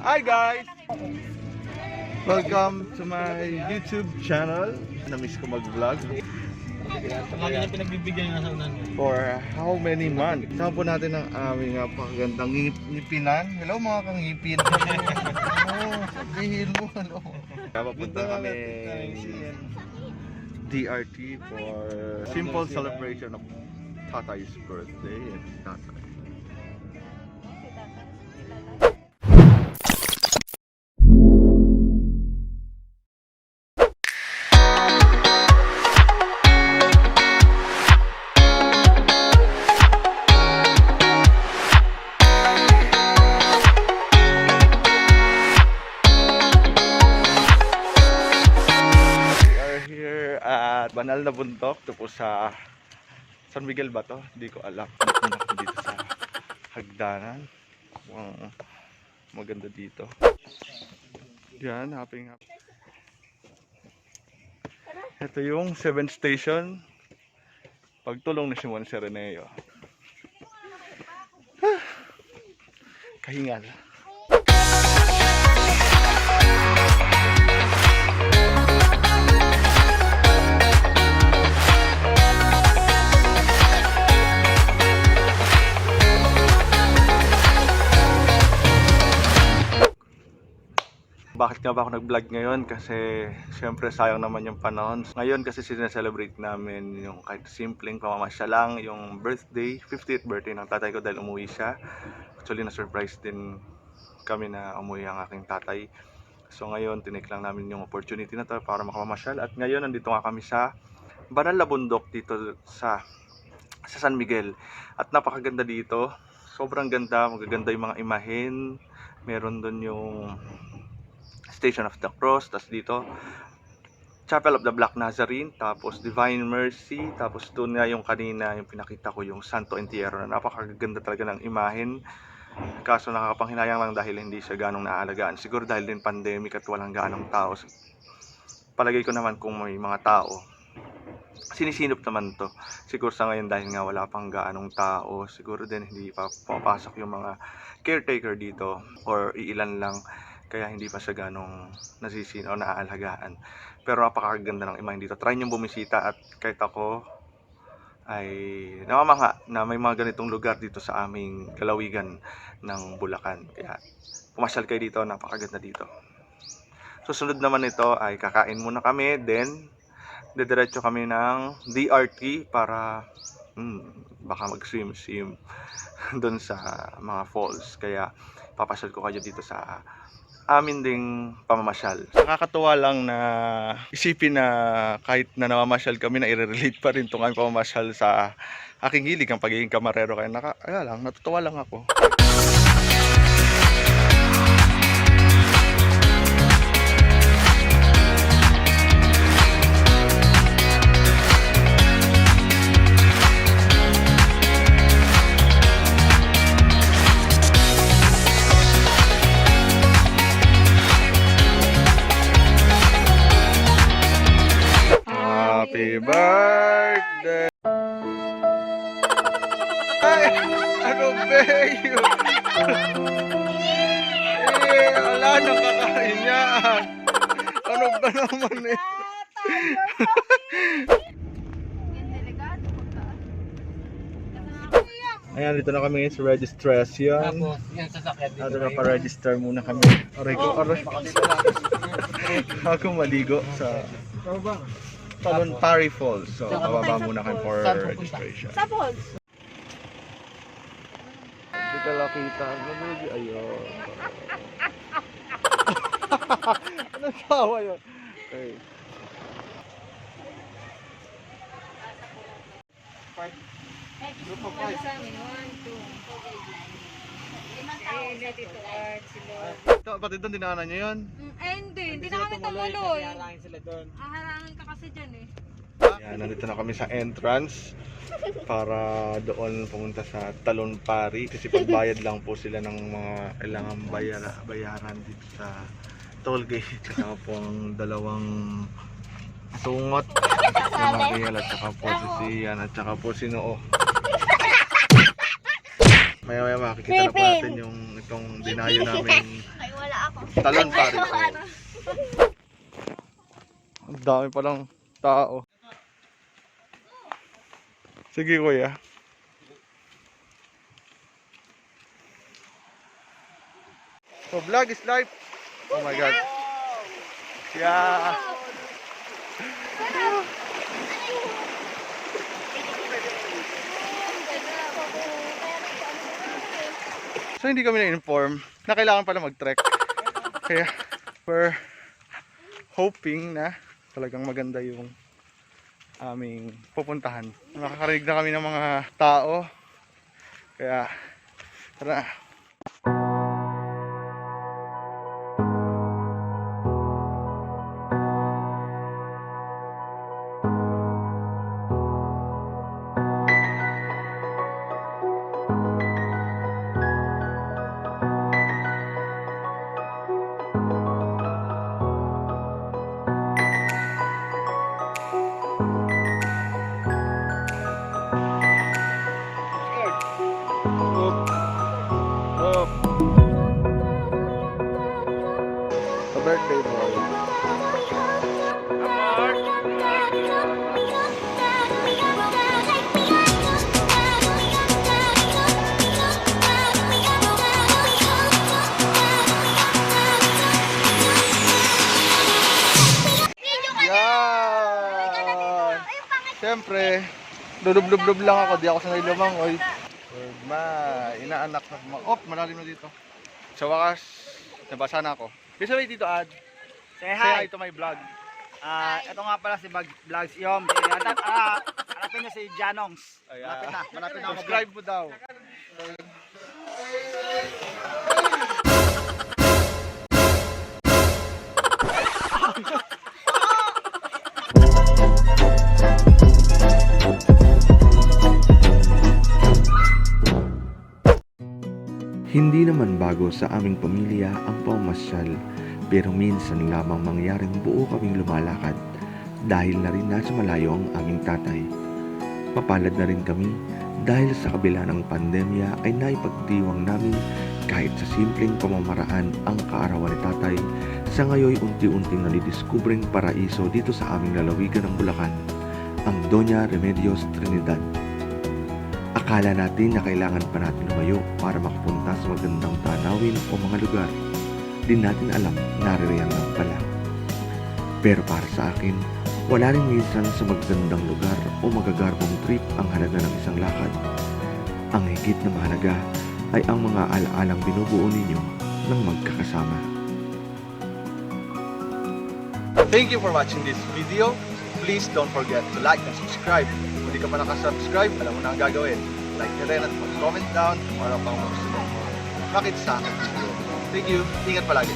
Hi guys! Welcome to my YouTube channel. Na-miss ko mag-vlog Lagi niya pinagbibigyan niya. for how many months. Kasama po natin ang aming napakagandang ngip- ngipinan. Hello mga kangipin. oh, sabihin mo. Hello. Papunta kami DRT for simple celebration of Tatay's birthday. It's Tatay. At Banal na Bundok. Ito po sa San Miguel ba to? Hindi ko alam. Dito na sa hagdanan. Mukhang maganda dito. Yan, happy happy. Ito yung 7th station. Pagtulong ni Simon Sereneo. Ah, Kahingal. Bakit nga ba ako nag-vlog ngayon? Kasi syempre sayang naman yung panahon. Ngayon kasi sineselebrate namin yung kahit simpleng pamamasya lang, yung birthday, 50th birthday ng tatay ko dahil umuwi siya. Actually na-surprise din kami na umuwi ang aking tatay. So ngayon tinik lang namin yung opportunity na to para makamasyal. At ngayon nandito nga kami sa Banal na Bundok dito sa sa San Miguel. At napakaganda dito. Sobrang ganda, magaganda yung mga imahen. Meron doon yung Station of the Cross, tapos dito Chapel of the Black Nazarene, tapos Divine Mercy, tapos doon nga yung kanina yung pinakita ko yung Santo Entierro na napakaganda talaga ng imahen. Kaso nakakapanghinayang lang dahil hindi siya ganong naalagaan. Siguro dahil din pandemic at walang ganong tao. Palagay ko naman kung may mga tao, sinisinop naman to. Siguro sa ngayon dahil nga wala pang gaanong tao, siguro din hindi pa pumapasok yung mga caretaker dito or iilan lang kaya hindi pa siya ganong nasisino o naaalagaan. Pero napakaganda ng imahin dito. Try nyo bumisita at kahit ako ay namamangha na may mga ganitong lugar dito sa aming lalawigan ng Bulacan. Kaya pumasyal kayo dito, napakaganda dito. Susunod naman ito ay kakain muna kami, then didiretso kami ng DRT para hmm, baka mag-swim-swim doon sa mga falls. Kaya papasyal ko kayo dito sa amin ding pamamasyal. Nakakatuwa lang na isipin na kahit na namamasyal kami na i-relate pa rin itong aming pamamasyal sa aking hilig ang pagiging kamarero. Kaya naka, kaya lang, natutuwa lang ako. Ano ba yun? eh, wala nang kakain yan. Ano ba naman eh? Ayan, dito na kami sa registration. Tapos, yan sasakyan dito. Ano na pa-register muna kami. Aray ko, aray. Ako maligo sa Talon Pari Falls. So, bababa muna kami for registration. Sa Falls. Hindi ka nakita. Ayun. Anong tawa yun? Okay. Group of five. Ito, pati doon dinaanan niyo yun? Mm, Eh, hindi. Hindi na kami tumuloy. Doon. Aharangin ka kasi dyan eh. Yan, nandito na kami sa entrance para doon pumunta sa Talon Pari kasi pagbayad lang po sila ng mga kailangan bayara, bayaran dito sa toll gate kasama po ang dalawang sungot. Si Mariel at saka po si Sian at saka po si Noo. Maya maya makikita na po natin yung itong dinayo namin. Talon pare. Ang dami palang tao. Sige kuya. Oh, vlog is life. Oh my god. Yeah. So hindi kami na-inform na kailangan pala mag-trek. Kaya we're hoping na talagang maganda yung aming pupuntahan. Nakakarinig na kami ng mga tao. Kaya tara birthday boy. Yan! Siyempre, dudub-dub lang ako. Di ako sanay lumangoy. Ma, inaanak na mga... Oh, malalim na dito. Sa wakas, nabasa na ako. Bisa may dito, Ad. Say Say hi hi. to my vlog. Ah, ito nga pala si Bag Vlogs Yom. Hanap, ah, hanapin niyo si Janongs. Malapit na, malapit na. Subscribe mo daw. Naman bago sa aming pamilya ang pamasyal pero minsan lamang mangyaring buo kaming lumalakad dahil na rin nasa malayo ang aming tatay. Mapalad na rin kami dahil sa kabila ng pandemya ay naipagdiwang namin kahit sa simpleng pamamaraan ang kaarawan ni tatay sa ngayon unti-unting nalidiskubreng paraiso dito sa aming lalawigan ng Bulacan, ang Doña Remedios Trinidad. Akala natin na kailangan pa natin lumayo para makapunta sa magandang tanawin o mga lugar. Di natin alam, naririyan lang pala. Pero para sa akin, wala rin minsan sa magandang lugar o magagarbong trip ang halaga ng isang lakad. Ang higit na mahalaga ay ang mga alaalang binubuo ninyo ng magkakasama. Thank you for watching this video. Please don't forget to like and subscribe. Kung hindi ka pa nakasubscribe, alam mo na ang gagawin. Like nyo rin at mag-comment down kung ano pang gusto mo makita sa akin. Thank you. Ingat palagi.